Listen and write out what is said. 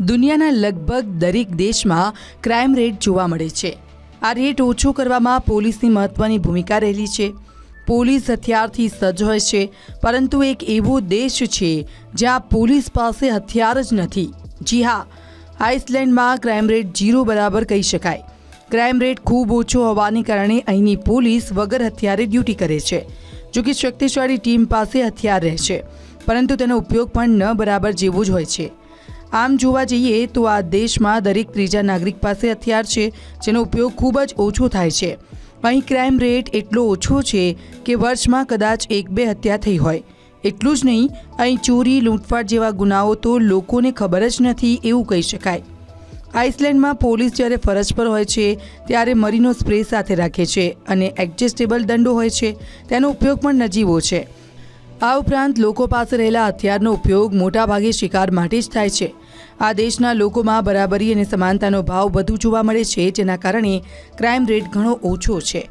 દુનિયાના લગભગ દરેક દેશમાં ક્રાઇમ રેટ જોવા મળે છે. આ રેટ ઓછો કરવામાં પોલીસની મહત્ત્વની ભૂમિકા રહેલી છે. પોલીસ હથિયારથી સજ્જ હોય છે, પરંતુ એક એવો દેશ છે જ્યાં પોલીસ પાસે હથિયાર જ નથી. જી હા, આઇસલેન્ડમાં ક્રાઇમ રેટ જીરો બરાબર કહી શકાય. ક્રાઇમ રેટ ખૂબ ઓછો હોવાને કારણે અહીંની પોલીસ વગર હથિયારે ડ્યુટી કરે છે. જો કે શક્તિશાળી ટીમ પાસે હથિયાર રહે છે, પરંતુ તેનો ઉપયોગ પણ ન બરાબર જેવો જ હોય છે. આમ જોવા જઈએ તો આ દેશમાં દરેક ત્રીજા નાગરિક પાસે હથિયાર છે, જેનો ઉપયોગ ખૂબ જ ઓછો થાય છે. અહીં ક્રાઇમ રેટ એટલો ઓછો છે કે વર્ષમાં કદાચ એક બે હત્યા થઈ હોય. એટલું જ નહીં, અહીં ચોરી, લૂંટફાટ જેવા ગુનાઓ તો લોકોને ખબર જ નથી એવું કહી શકાય. આઇસલેન્ડમાં પોલીસ જ્યારે ફરજ પર હોય છે, ત્યારે મરીનો સ્પ્રે સાથે રાખે છે અને એડજસ્ટેબલ દંડો હોય છે. તેનો ઉપયોગ પણ નજીવો છે. આ ઉપરાંત લોકો પાસે રહેલા હથિયારનો ઉપયોગ મોટાભાગે શિકાર માટે જ થાય છે. આ દેશના લોકોમાં બરાબરી અને સમાનતાનો ભાવ વધુ જોવા મળે છે, જેના કારણે ક્રાઇમ રેટ ઘણો ઓછો છે.